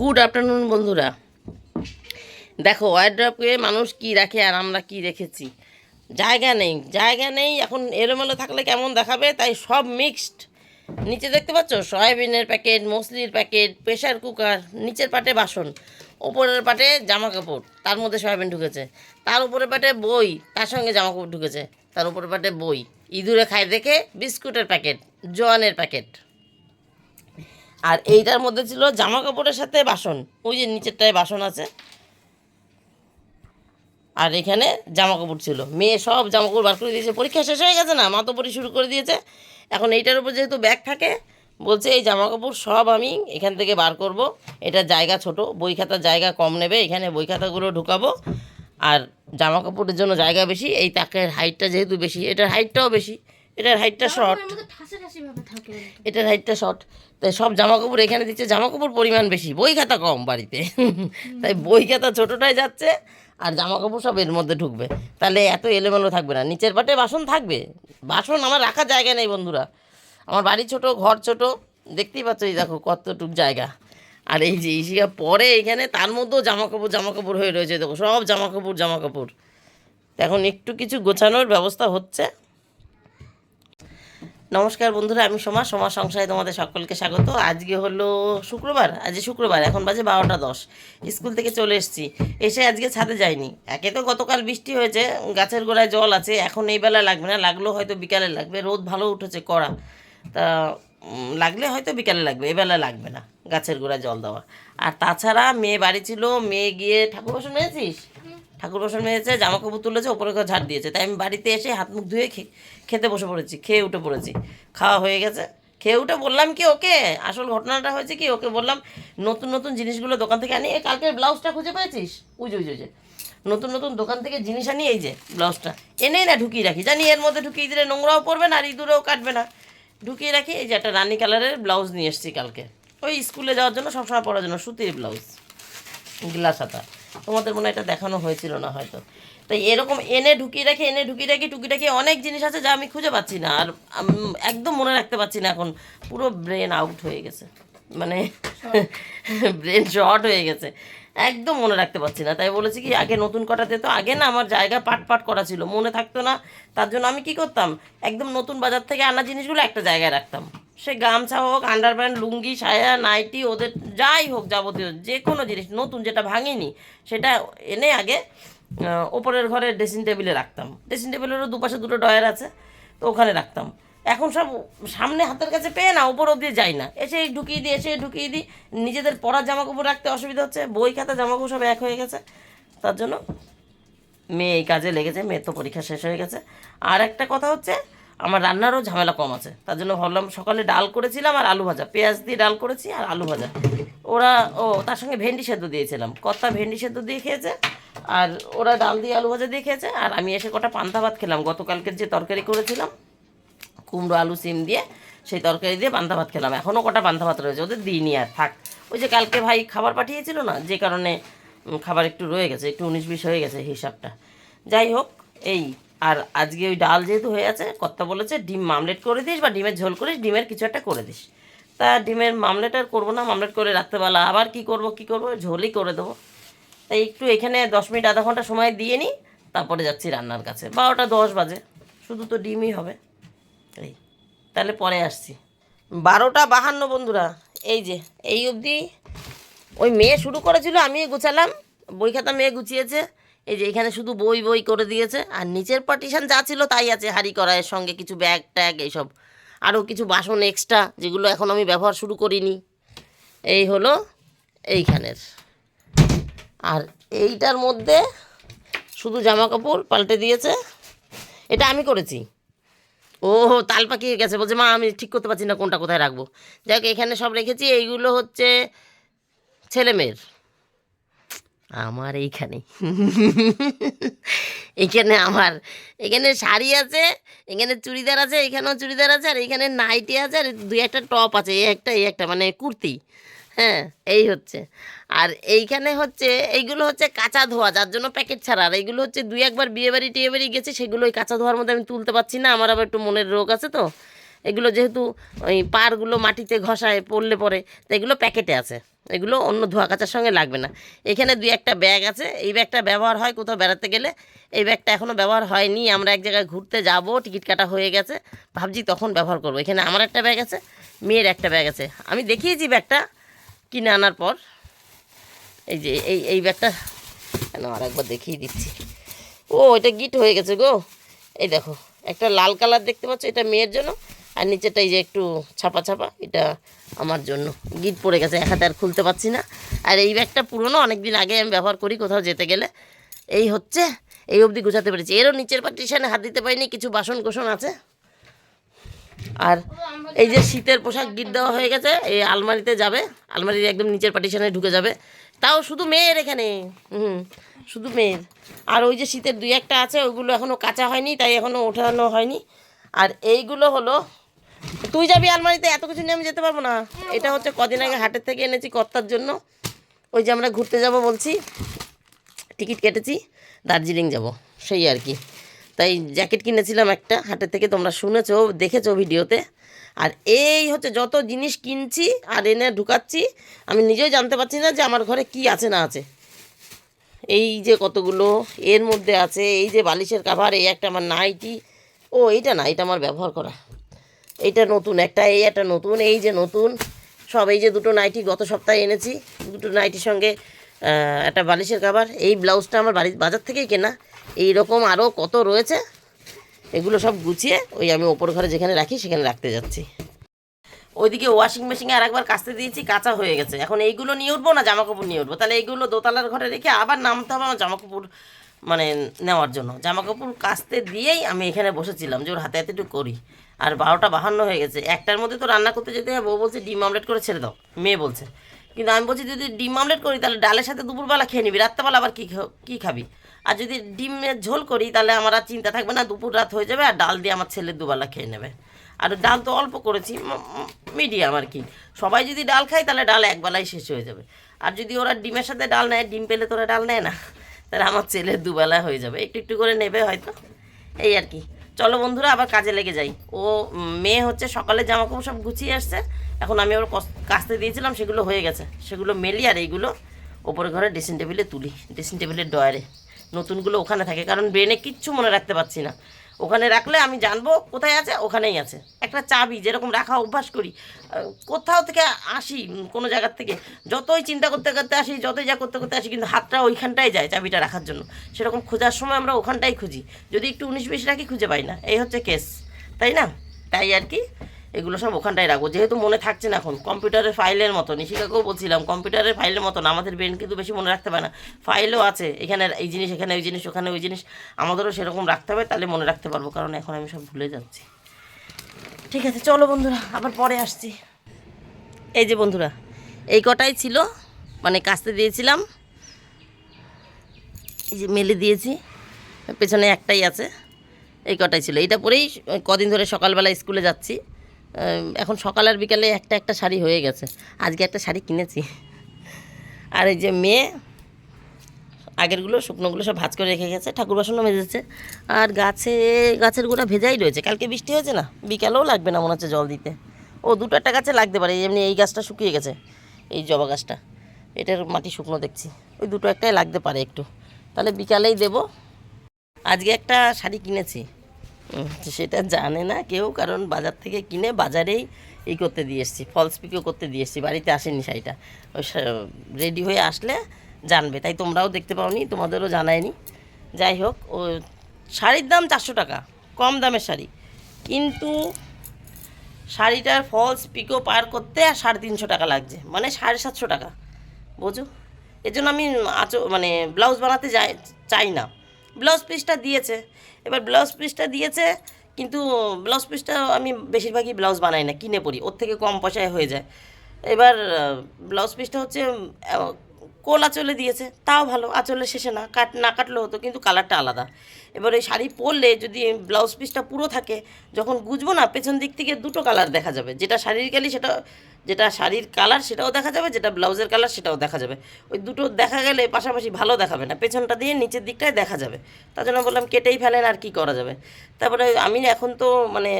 Good afternoon বন্ধুরা। দেখো ওয়ার্ড্রপে মানুষ কি রাখে আর আমরা কি রেখেছি? জায়গা নেই জায়গা নেই। এখন এলোমেলো থাকলে কেমন দেখাবে? তাই সব মিক্সড নিচে দেখতে পাচ্ছ? সয়াবিনের প্যাকেট, মসলির প্যাকেট প্রেশার কুকার, নিচের পাটে বাসন, ওপরের পাটে জামা কাপড় তার মধ্যে সয়াবিন ঢুকেছে। তার উপরের পাটে বই, তার সঙ্গে জামা কাপড় ঢুকেছে। তার উপরের পাটে বই, ইঁদুরে খাই দেখে বিস্কুটের প্যাকেট, জোয়ানের প্যাকেট। আর এইটার মধ্যে ছিল জামা কাপড়ের সাথে বাসন। ওই যে নিচেরটায় বাসন আছে। আর এখানে জামা কাপড় ছিল। মেয়ে সব জামা কাপড় বার করে দিয়েছে। পরীক্ষা শেষ হয়ে গেছে না? মাতো পরি শুরু করে দিয়েছে। এখন এইটার উপর যেহেতু ব্যাগ থাকে, বলছে এই জামা কাপড় সব আমি এখান থেকে বার করব। এটা জায়গা ছোট, বই খাতার জায়গা কম নেবে। এখানে বই খাতাগুলো ঢুকাবো। আর জামা কাপড়ের জন্য জায়গা বেশি। এই তাকের হাইটটা যেহেতু বেশি, এটার হাইটটাও বেশি। এটার হাইটটা শর্ট এটার হাইটটা শর্ট তাই সব জামা কাপড় এখানে দিচ্ছে। জামা কাপড় পরিমাণ বেশি। বই খাতা কম বাড়িতে। তাই বই খাতা ছোটোটাই যাচ্ছে আর জামা কাপড় সব এর মধ্যে ঢুকবে। তাহলে এত এলোমেলো থাকবে না। নিচের পাটে বাসন থাকবে। বাসন আমার রাখার জায়গা নেই বন্ধুরা। আমার বাড়ি ছোট ঘর ছোট। দেখতেই পাচ্ছ এই দেখো কতটুক জায়গা। আর এই যে ইসিকা পরে এখানে তার মধ্যেও জামা কাপড় জামা কাপড় হয়ে রয়েছে। দেখো সব জামা কাপড় জামা কাপড় এখন একটু কিছু গোছানোর ব্যবস্থা হচ্ছে। নমস্কার বন্ধুরা, আমি সোমা সোমা সংসারে তোমাদের সকলকে স্বাগত। আজকে হলো শুক্রবার, আজ শুক্রবার, এখন বাজে বারোটা দশ। স্কুল থেকে চলে এসেছি, এসে আজকে ছাদে যাইনি। একে তো গতকাল বৃষ্টি হয়েছে, গাছের গোড়ায় জল আছে, এখন এই বেলা লাগবে না লাগলেও হয়তো বিকালে লাগবে, রোদ ভালো উঠেছে কড়া। তা লাগলে হয়তো বিকালে লাগবে এবেলা লাগবে না, গাছের গোড়ায় জল দেওয়া। আর তাছাড়া মেয়ে বাড়ি ছিল, মেয়ে গিয়ে ঠাকুর বাসন মেয়েছিস ঠাকুর বাসন মেয়েছে জামা কাপড় তুলেছে, ওপরে ঘর ঝাড় দিয়েছে। তাই আমি বাড়িতে এসে হাত মুখ ধুয়ে খেতে বসে পড়েছি, খেয়ে উঠে পড়েছি। খাওয়া হয়ে গেছে। খেয়ে উঠে বললাম কি ওকে? আসল ঘটনাটা হয়েছে কি? ওকে বললাম, নতুন নতুন জিনিসগুলো দোকান থেকে আনি। এই কালকের ব্লাউজটা খুঁজে পেয়েছিস? উজে উজে উজে নতুন নতুন দোকান থেকে জিনিস আনি, এই যে, ব্লাউজটা। এনেই না, ঢুকিয়ে রাখি। জানি এর মধ্যে ঢুকিয়ে দিলে নোংরাও পড়বে, না আর ইঁদুরেও কাটবে না। ঢুকিয়ে রাখি। এই যে, একটা রানি কালারের ব্লাউজ নিয়ে এসেছি কালকে। ওই স্কুলে যাওয়ার জন্য, সবসময় পরার জন্য, সুতির ব্লাউজ। গ্লাস হাতা। তোমাদের মনে এটা দেখানো হয়েছিল না হয়তো। তাই এরকম এনে ঢুকিয়ে রাখি এনে ঢুকিয়ে রাখি টুকি রাখি অনেক জিনিস আছে যা আমি খুঁজে পাচ্ছি না। আর একদম মনে রাখতে পারছি না এখন। পুরো ব্রেন আউট হয়ে গেছে। মানে ব্রেন শর্ট হয়ে গেছে। একদম মনে রাখতে পারছি না। তাই বলেছি কি আগে নতুন কটাতে তো আগে না আমার জায়গা পাট পাট করা ছিল মনে থাকতো না। তার জন্য আমি কি করতাম? একদম নতুন বাজার থেকে আনা জিনিসগুলো একটা জায়গায় রাখতাম। সে গামছা হোক আন্ডারপ্যান্ট লুঙ্গি, সায়া, নাইটি, ওদের যাই হোক যাবতীয় যে কোনো জিনিস, নতুন যেটা ভাঙেনি, সেটা এনে আগে ওপরের ঘরে ড্রেসিং টেবিলে রাখতাম। ড্রেসিং টেবিলেরও দুপাশে দুটো ডয়ার আছে, তো ওখানে রাখতাম। এখন সব সামনে হাতের কাছে পেয়ে না ওপর অব্দি যাই না। এসে ঢুকিয়ে দিই এসে ঢুকিয়ে দিই। নিজেদের পরার জামা কাপড় রাখতে অসুবিধা হচ্ছে, বই খাতা জামা কাপড় সব এক হয়ে গেছে। তার জন্য মেয়ে এই কাজে লেগেছে, মেয়ের তো পরীক্ষা শেষ হয়ে গেছে। আর একটা কথা হচ্ছে আমার রান্নারও ঝামেলা কম আছে। তার জন্য ভাবলাম সকালে ডাল করেছিলাম আর আলু ভাজা। পেঁয়াজ দিয়ে ডাল করেছি আর আলু ভাজা। ওরা, ও, তার সঙ্গে ভেন্ডি সেদ্ধ দিয়েছিলাম। কর্তা ভেন্ডি সেদ্ধ দিয়ে খেয়েছে আর ওরা ডাল দিয়ে আলু ভাজা দিয়ে খেয়েছে। আর আমি এসে কটা পান্তা ভাত খেলাম। গতকালকের যে তরকারি করেছিলাম, কুমড়ো, আলু, সিম দিয়ে সেই তরকারি দিয়ে পান্তা ভাত খেলাম। এখনও কটা পান্তা ভাত রয়েছে, ওদের দিইনি আর, থাক। ওই যে কালকে ভাই খাবার পাঠিয়েছিল না, যে কারণে খাবার একটু রয়ে গেছে, একটু উনিশ বিশ হয়ে গেছে হিসাবটা। যাই হোক, এই আর আজকে ওই ডাল যেহেতু হয়ে আছে, কর্তা বলেছে ডিম মামলেট করে দিস বা ডিমের ঝোল করিস, ডিমের কিছু একটা করে দিস। তা ডিমের মামলেট আর করব না, মামলেট করে রাত্রেবেলা আবার কি করব কি করব ঝোলই করে দেবো। তাই একটু এখানে দশ মিনিট, আধা ঘণ্টা সময় দিয়ে নিই তারপরে যাচ্ছি রান্নার কাছে। বারোটা দশ বাজে, শুধু তো ডিমই হবে। এই, তাহলে পরে আসছি। বারোটা বাহান্ন বন্ধুরা, এই যে, এই অবধি ওই মেয়ে শুরু করেছিল আমি গুছালাম, বই খাতা মেয়ে গুছিয়েছে। এই যে এখানে শুধু বই বই করে দিয়েছে। আর নিচের পার্টিশন যা ছিল তাই আছে, হাড়ি করায়ের সঙ্গে কিছু ব্যাগ ট্যাগ এইসব। আরও কিছু বাসন এক্সট্রা যেগুলো এখন আমি ব্যবহার শুরু করিনি। এই হলো এইখানের। আর এইটার মধ্যে শুধু জামা কাপড় পাল্টে দিয়েছে। এটা আমি করেছি। ও, তাল পাকিয়ে গেছে। বলছে, মা, আমি ঠিক করতে পারছি না, কোনটা কোথায় রাখব? যাই এখানে সব রেখেছি। এইগুলো হচ্ছে ছেলে মেয়ের আমার এইখানে। এখানে আমার, এখানে শাড়ি আছে, এখানে চুড়িদার আছে, এখানেও চুড়িদার আছে, আর এখানে নাইটি আছে, আর দুই একটা টপ আছে, এই একটা এই একটা মানে কুর্তি। হ্যাঁ এই হচ্ছে। আর এইখানে হচ্ছে, এইগুলো হচ্ছে কাঁচা ধোয়া, যার জন্য প্যাকেট ছাড়া। আর এইগুলো হচ্ছে দুই একবার বিয়ে বাড়ি টিয়ে বাড়ি গেছে, সেগুলো ওই কাঁচা ধোয়ার মধ্যে আমি তুলতে পারছি না, আমার আবার একটু মনের রোগ আছে তো। এগুলো যেহেতু ওই পারগুলো মাটিতে ঘষায় পড়লে পরে, তো এগুলো প্যাকেটে আছে। এগুলো অন্য ধোয়া কাচার সঙ্গে লাগবে না। এখানে দুই একটা ব্যাগ আছে। এই ব্যাগটা ব্যবহার হয় কোথাও বেড়াতে গেলে। এই ব্যাগটা এখনও ব্যবহার হয়নি। আমরা এক জায়গায় ঘুরতে যাব, টিকিট কাটা হয়ে গেছে। ভাবছি তখন ব্যবহার করব। এখানে আমার একটা ব্যাগ আছে, মেয়ের একটা ব্যাগ আছে। আমি দেখিয়েছি ব্যাগটা কিনে আনার পর। এই যে, এই এই ব্যাগটা আর একবার দেখিয়ে দিচ্ছি। ও, এটা গিট হয়ে গেছে গো। এই দেখো, একটা লাল কালার দেখতে পাচ্ছ? এটা মেয়ের জন্য। আর নিচেটা এই যে একটু ছাপা ছাপা, এটা আমার জন্য। গিট পড়ে গেছে, এক হাতে আর খুলতে পারছি না। আর এই ব্যাগটা পুরনো অনেক দিন আগে আমি ব্যবহার করি কোথাও যেতে গেলে। এই হচ্ছে, এই অবধি গুছাতে পেরেছি। এরও নিচের পার্টিশনে হাত দিতে পারিনি, কিছু বাসন কোসন আছে। আর এই যে শীতের পোশাক গিট দেওয়া হয়ে গেছে, এই আলমারিতে যাবে। আলমারির একদম নিচের পার্টিশনে ঢুকে যাবে। তাও শুধু মেয়ের এখানে। হুম, শুধু মেয়ের। আর ওই যে শীতের দুই একটা আছে ওইগুলো এখনও কাঁচা হয়নি, তাই এখনও ওঠানো হয়নি। আর এইগুলো হলো তুই যাবি আলমারিতে, এত কিছু নিয়ে আমি যেতে পারব না। এটা হচ্ছে কদিন আগে হাটের থেকে এনেছি কর্তার জন্য। ওই যে আমরা ঘুরতে যাব বলছি, টিকিট কেটেছি, দার্জিলিং যাব, সেই আর কি। তাই জ্যাকেট কিনেছিলাম একটা, হাটের থেকে তোমরা শুনেছো, দেখেছ ভিডিওতে। আর এই হচ্ছে যত জিনিস কিনছি আর এনে ঢুকাচ্ছি, আমি নিজেও জানতে পারছি না যে আমার ঘরে কি আছে না আছে। এই যে কতগুলো, এর মধ্যে আছে, এই যে বালিশের কাভার এই একটা আমার নাইটি। ও, এইটা না, এটা আমার ব্যবহার করা। এইটা নতুন, একটা এই, একটা নতুন, এই যে নতুন। সব এই যে দুটো নাইটি গত সপ্তাহে এনেছি, দুটো নাইটির সঙ্গে একটা বালিশের কাভার এই ব্লাউজটা আমার বাড়ির বাজার থেকেই কেনা। এই রকম আরও কত রয়েছে, এগুলো সব গুছিয়ে ওই আমি ওপর ঘরে যেখানে রাখি, সেখানে রাখতে যাচ্ছি। ওইদিকে ওয়াশিং মেশিনে আর একবার কাচতে দিয়েছি, কাঁচা হয়ে গেছে। এখন এইগুলো নিয়ে উঠবো না জামা কাপড় নিয়ে উঠবো? তাহলে এইগুলো দোতলার ঘরে রেখে আবার নামতে হবে আমার জামা কাপড় মানে নেওয়ার জন্য। জামা কাপড় কাচতে দিয়েই আমি এখানে বসেছিলাম যে ওর হাতে হাতে একটু করি। আর বারোটা বাহান্ন হয়ে গেছে। একটার মধ্যে তো রান্না করতে যেতে হবে। ও বলছে, ডিম আমলেট করে ছেড়ে দাও। মেয়ে বলছে। কিন্তু আমি বলছি, যদি ডিম আমলেট করি, তাহলে ডালের সাথে দুপুরবেলা খেয়ে নিবি। রাত্রেবেলা আবার কী কী খাবি? আর যদি ডিমের ঝোল করি, তাহলে আমার আর চিন্তা থাকবে না, দুপুর রাত হয়ে যাবে আর ডাল দিয়ে আমার ছেলে দুবেলা খেয়ে নেবে। আর ডাল তো অল্প করেছি মিডিয়াম আর কি। সবাই যদি ডাল খায়, তাহলে ডাল একবেলায় শেষ হয়ে যাবে। আর যদি ওরা ডিমের সাথে ডাল নেয়, ডিম পেলে তো ওরা ডাল নেয় না। তাহলে আমার ছেলের দুবেলা হয়ে যাবে। একটু একটু করে নেবে হয়তো। এই আর কি। চলো বন্ধুরা, আবার কাজে লেগে যাই। ও মেয়ে হচ্ছে সকালে জামা কাপড় সব গুছিয়ে আসছে। এখন আমি ওর কাস্তে দিয়েছিলাম, সেগুলো হয়ে গেছে। সেগুলো মেলি আর এইগুলো ওপরে ঘরে ড্রেসিং টেবিলে তুলি। ড্রেসিং টেবিলের ডয়ারে নতুনগুলো ওখানে থাকে, কারণ ব্রেনে কিচ্ছু মনে রাখতে পারছি না। ওখানে রাখলে আমি জানব কোথায় আছে, ওখানেই আছে। একটা চাবি যেরকম রাখা অভ্যাস করি কোথাও থেকে আসি কোনো জায়গার থেকে, যতই চিন্তা করতে করতে আসি, যতই যা করতে করতে আসি, কিন্তু হাতটা ওইখানটাই যায় চাবিটা রাখার জন্য। সেরকম খোঁজার সময় আমরা ওখানটাই খুঁজি। যদি একটু উনিশ বিশ রাখি, খুঁজে পাই না। এই হচ্ছে কেস তাই না? তাই আর কি? এগুলো সব ওখানটায় রাখব। যেহেতু মনে থাকছে না এখন, কম্পিউটারের ফাইলের মতো, নিশিকাকেও বলছিলাম, কম্পিউটারের ফাইলের মতন আমাদের ব্রেন কিন্তু বেশি মনে রাখতে পারে না। ফাইলও আছে, এখানে এই জিনিস, এখানে ওই জিনিস, ওখানে ওই জিনিস, আমাদেরও সেরকম রাখতে হবে, তাহলে মনে রাখতে পারব, কারণ এখন আমি সব ভুলে যাচ্ছি। ঠিক আছে, চলো বন্ধুরা, আবার পরে আসছি। এই যে বন্ধুরা, এই কটাই ছিল মানে কাস্তে দিয়েছিলাম। এই যে মেলে দিয়েছি, পেছনে একটাই আছে, এই কটাই ছিল। এটা পরেই কদিন ধরে সকালবেলা স্কুলে যাচ্ছি। এখন সকাল আর বিকালে একটা একটা শাড়ি হয়ে গেছে। আজকে একটা শাড়ি কিনেছি। আর এই যে মেয়ে, আগেরগুলো শুকনোগুলো সব ভাজ করে রেখে গেছে, ঠাকুর বাসনও মেজেছে। আর গাছে, গাছের গোড়া ভেজাই রয়েছে। কালকে বৃষ্টি হয়েছে না? বিকালেও লাগবে না মনে হচ্ছে জল দিতে। ও দুটো একটা গাছে লাগতে পারে, এমনি এই গাছটা শুকিয়ে গেছে, এই জবা গাছটা। এটার মাটি শুকনো দেখছি। ওই দুটো একটাই লাগতে পারে একটু। তাহলে বিকালেই দেবো। আজকে একটা শাড়ি কিনেছি। সেটা জানে না কেউ, কারণ বাজার থেকে কিনে বাজারেই এই করতে দিয়ে এসেছি ফলস পিকও করতে দিয়ে এসেছি, বাড়িতে আসেনি শাড়িটা। ওই রেডি হয়ে আসলে জানবে, তাই তোমরাও দেখতে পাওনি, তোমাদেরও জানায়নি। যাই হোক, ও, শাড়ির দাম চারশো টাকা, কম দামের শাড়ি। কিন্তু শাড়িটার ফলস পিকো পার করতে আর সাড়ে তিনশো টাকা লাগছে মানে সাড়ে সাতশো টাকা, বোঝো? এর জন্য আমি আচো মানে ব্লাউজ বানাতে যাই, চাই না। ব্লাউজ পিসটা দিয়েছে। এবার ব্লাউজ পিসটা দিয়েছে, কিন্তু ব্লাউজ পিসটা আমি বেশিরভাগই ব্লাউজ বানাই না, কিনে পড়ি ওর থেকে কম পয়সায় হয়ে যায়। এবার ব্লাউজ পিসটা হচ্ছে কোল আঁচলে দিয়েছে, তাও ভালো আঁচলের শেষে না, কাট, না কাটলেও হতো, কিন্তু কালারটা আলাদা। এবার এই শাড়ি পরলে যদি ব্লাউজ পিসটা পুরো থাকে, যখন গুজবো না, পেছন দিক থেকে দুটো কালার দেখা যাবে, যেটা শাড়ির গেলে সেটা যেটা শাড়ির কালার সেটাও দেখা যাবে, যেটা ব্লাউজের কালার সেটাও দেখা যাবে। ওই দুটো দেখা গেলে পাশাপাশি ভালো দেখাবে না, পেছনটা দিয়ে নিচের দিকটায় দেখা যাবে। তার জন্য বললাম কেটেই ফেলেন আর কি করা যাবে। তারপরে আমি এখন তো মানে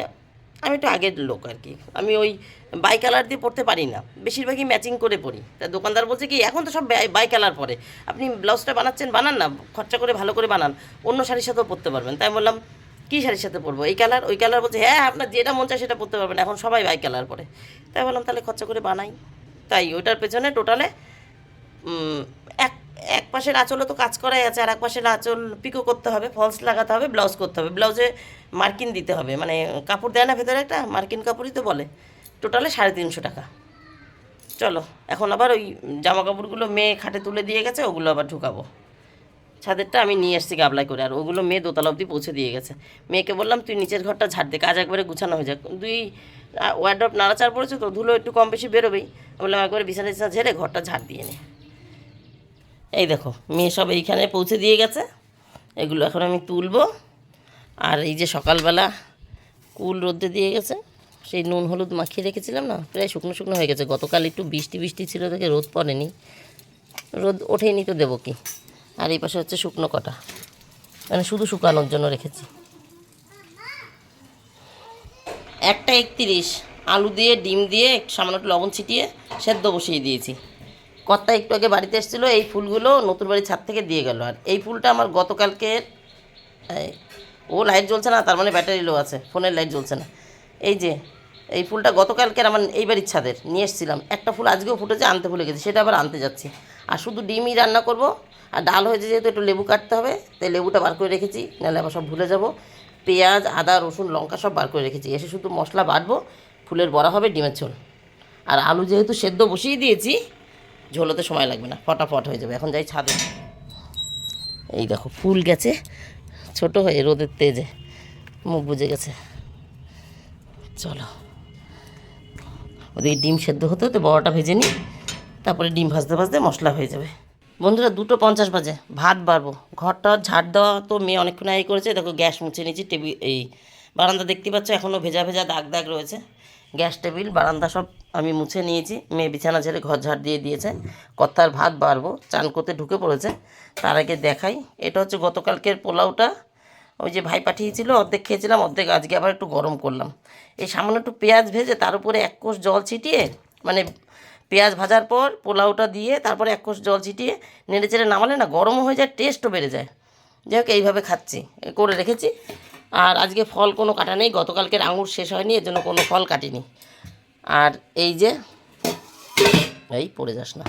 আমি একটু আগের লোক আর কি। আমি ওই বাই কালার দিয়ে পড়তে পারি না, বেশিরভাগই ম্যাচিং করে পড়ি তা দোকানদার বলছে কি, এখন তো সব বাই কালার পরে। আপনি ব্লাউজটা বানাচ্ছেন, বানান না, খরচা করে ভালো করে বানান, অন্য শাড়ির সাথেও পরতে পারবেন। তাই বললাম কী শাড়ির সাথে পরবো? এই কালার ওই কালার বলছে হ্যাঁ আপনার যেটা মন চায় সেটা পরতে পারবেন। এখন সবাই বাই কালার পরে। তাই বললাম, তাহলে খরচা করে বানাই। তাই ওইটার পেছনে টোটালে এক এক পাশের আঁচলে তো কাজ করাই আছে আর এক পাশের আঁচল পিকো করতে হবে ফলস লাগাতে হবে ব্লাউজ করতে হবে। ব্লাউজে মার্কিন দিতে হবে। মানে কাপড় দেয় না ভেতরে একটা, মার্কিন কাপড়ই তো বলে। টোটালে সাড়ে তিনশো টাকা। চলো, এখন আবার ওই জামা কাপড়গুলো মেয়ে খাটে তুলে দিয়ে গেছে, ওগুলো আবার ঢুকাবো। ছাদেরটা আমি নিয়ে এসেছি গাবলাই করে, আর ওগুলো মেয়ে দোতলা অবধি পৌঁছে দিয়ে গেছে। মেয়েকে বললাম, তুই নিচের ঘরটা ঝাড় দে, কাজ একবারে গুছানো হয়ে যাক। দুই ওয়ার্ড্রপ নাড়াচাড় পড়েছে তো, ধুলো একটু কম বেশি বেরোবেই। বললাম, একবারে বিছানা টিছানা ঝেড়ে ঘরটা ঝাড় দিয়ে নে। এই দেখো, মেয়ে সব এইখানে পৌঁছে দিয়ে গেছে। এগুলো এখন আমি তুলবো। আর এই যে সকালবেলা কুল রোদে দিয়ে গেছে, সেই নুন হলুদ মাখিয়ে রেখেছিলাম না, প্রায় শুকনো শুকনো হয়ে গেছে। গতকাল একটু বৃষ্টি বৃষ্টি ছিল দেখে রোদ পড়েনি। রোদ ওঠেনি তো দেবো কি? আর এই পাশে হচ্ছে শুকনো কটা। মানে শুধু শুকানোর জন্য রেখেছি। একটা একত্রিশ, আলু দিয়ে, ডিম দিয়ে, সামান্য একটু লবণ ছিটিয়ে সেদ্ধ বসিয়ে দিয়েছি। কর্তা একটু আগে বাড়িতে এসেছিল, এই ফুলগুলো নতুন বাড়ির ছাদ থেকে দিয়ে গেল। আর এই ফুলটা আমার গতকালকের ও লাইট জ্বলছে না, তার মানে ব্যাটারি লো আছে, ফোনের লাইট জ্বলছে না। এই যে এই ফুলটা গতকালকের আমার এই বাড়ির ছাদের নিয়ে এসেছিলাম। একটা ফুল আজকেও ফুটেছে, আনতে ভুলে গেছি, সেটা আবার আনতে যাচ্ছি। আর শুধু ডিমই রান্না করব, আর ডাল হয়েছে যেহেতু একটু লেবু কাটতে হবে, তাই লেবুটা বার করে রেখেছি, নাহলে আবার সব ভুলে যাব। পেঁয়াজ, আদা, রসুন, লঙ্কা সব বার করে রেখেছি, এসে শুধু মশলা বাটবো, ফুলের বড়া হবে ডিমের ঝোল। আর আলু যেহেতু সেদ্ধ বসিয়ে দিয়েছি, ঝোলোতে সময় লাগবে না, ফটাফট হয়ে যাবে, এখন যাই ছাদে। এই দেখো, ফুল গেছে, ছোট হয়ে রোদের তেজে, মুখ বুঝে গেছে। চলো। ওদিকে ডিম সেদ্ধ হতে হতে বড়টা ভেজে নিই, তারপরে ডিম ভাজতে ভাজতে মশলা হয়ে যাবে। বন্ধুরা, দুটো পঞ্চাশ বাজে, ভাত বাড়বো। ঘরটা ঝাড় দেওয়া তো মেয়ে অনেকক্ষণ আগে করেছে, দেখো গ্যাস মুছে নিয়েছি টেবিল এই বারান্দা দেখতে পাচ্ছ এখনও ভেজা ভেজা দাগ দাগ রয়েছে। গ্যাস টেবিল, বারান্দা সব আমি মুছে নিয়েছি, মেয়ে বিছানা ছেড়ে ঘর ঝাড় দিয়ে দিয়েছে। কর্তার ভাত বাড়বো, চান করতে ঢুকে পড়েছে, তার আগে দেখাই, এটা হচ্ছে গতকালকের পোলাওটা ওই যে ভাই পাঠিয়েছিল, অর্ধেক খেয়েছিলাম, অর্ধেক আজকে আবার একটু গরম করলাম। এই সামান্য একটু পেঁয়াজ ভেজে তার উপরে এক কোষ জল ছিটিয়ে মানে পেঁয়াজ ভাজার পর পোলাওটা দিয়ে তারপরে এক কোষ জল ছিটিয়ে নেড়ে চেড়ে নামালে না গরমও হয়ে যায় টেস্টও বেড়ে যায়। যাই হোক, এইভাবে খাচ্ছি, করে রেখেছি। আর আজকে ফল কোনো কাটা নেই, গতকালকের আঙুর শেষ হয়নি, এর জন্য কোনো ফল কাটিনি। আর এই যে এই পড়ে যাস না।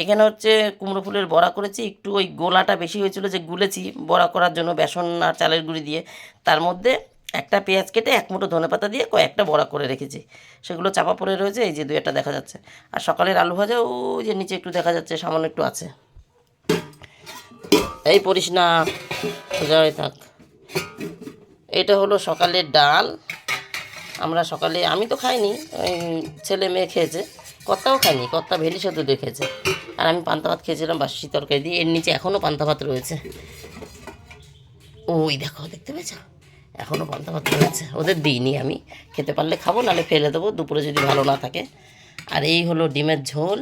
এখানে হচ্ছে কুমড়ো ফুলের বড়া করেছি, একটু ওই গোলাটা বেশি হয়েছিল যে গুলেছি বড়া করার জন্য বেসন আর চালের গুঁড়ি দিয়ে। তার মধ্যে একটা পেঁয়াজ কেটে এক মুঠো ধনেপাতা দিয়ে কয়েকটা বড়া করে রেখেছি। সেগুলো চাপা পড়ে রয়েছে, এই যে দু একটা দেখা যাচ্ছে। আর সকালের আলু ভাজা ওই যে নিচে একটু দেখা যাচ্ছে, সামান্য একটু আছে। এই পড়িস না সোজা হয়ে থাক। এটা হলো সকালের ডাল। আমরা সকালে, আমি তো খাইনি, ওই ছেলে মেয়ে খেয়েছে, কর্তাও খাইনি, কর্তা ভেলি সেদ্ধ দিয়ে খেয়েছে। আর আমি পান্তা ভাত খেয়েছিলাম, বাসি তরকারি দিয়ে, এর নিচে এখনও পান্তা ভাত রয়েছে। ওই দেখো, দেখতে পেয়েছ? এখনও পান্তা ভাত রয়েছে। ওদের দিইনি আমি, খেতে পারলে খাব, নাহলে ফেলে দেবো, দুপুরে যদি ভালো না থাকে। আর এই হলো ডিমের ঝোল।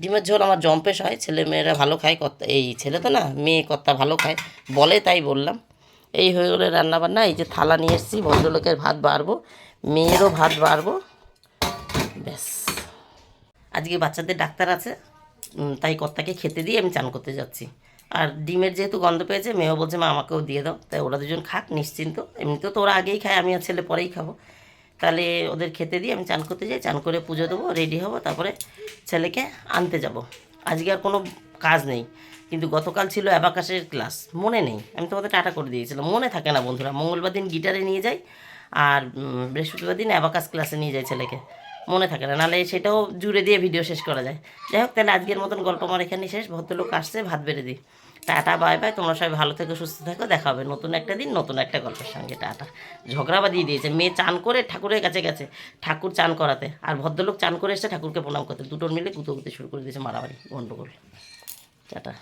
ডিমের ঝোল আমার জম্পেশ হয়, ছেলে মেয়েরা ভালো খায়, কর্তা, এই ছেলে তো না, মেয়ে কর্তা ভালো খায়, বলে তাই বললাম। এই হয়ে গেলো রান্নাবান্না, এই যে থালা নিয়ে এসেছি, ভদ্রলোকের ভাত বাড়বো, মেয়েরও ভাত বাড়বো, ব্যাস। আজকে বাচ্চাদের ডাক্তার আছে তাই কর্তাকে খেতে দিয়ে আমি চান করতে যাচ্ছি। আর ডিমের যেহেতু গন্ধ পেয়েছে, মেয়েও বলছে, মা, আমাকেও দিয়ে দাও। তাই ওরা দুজন খাক, নিশ্চিন্ত। এমনিতেও তো ওরা আগেই খায় আমি আর ছেলে পরেই খাব। তাহলে ওদের খেতে দিয়ে আমি চান করতে যাই, চান করে পুজো দেবো, রেডি হব, তারপরে ছেলেকে আনতে যাব। আজকে আর কোনো কাজ নেই। কিন্তু গতকাল ছিল অ্যাবাকাসের ক্লাস। মনে নেই। আমি তোমাদের টাটা করে দিয়েছিলাম। মনে থাকে না বন্ধুরা। মঙ্গলবার দিন গিটারে নিয়ে যাই আর বৃহস্পতিবার দিন অ্যাবাকাস ক্লাসে নিয়ে যাই ছেলেকে। মনে থাকে না। নাহলে সেটাও জুড়ে দিয়ে ভিডিও শেষ করা যায়। যাই হোক, তাহলে আজকের মতন গল্প আমার এখানে শেষ। ভদ্রলোক আসছে, ভাত বেড়ে দিই। Tata, bye bye. তোমরা সবাই ভালো থেকো, সুস্থ থাকো। দেখা হবে নতুন একটা দিন, নতুন একটা গল্পের সঙ্গে। টাটা। ঝগড়া বাদিয়ে দিয়েছে। মেয়ে চান করে ঠাকুরের কাছে গেছে। ঠাকুর চান করাতে। আর ভদ্রলোক চান করে এসে ঠাকুরকে প্রণাম করতে। দুটোর মিলে গুতো গুতে শুরু করে দিয়েছে মারামারি গন্ডগোল টাটা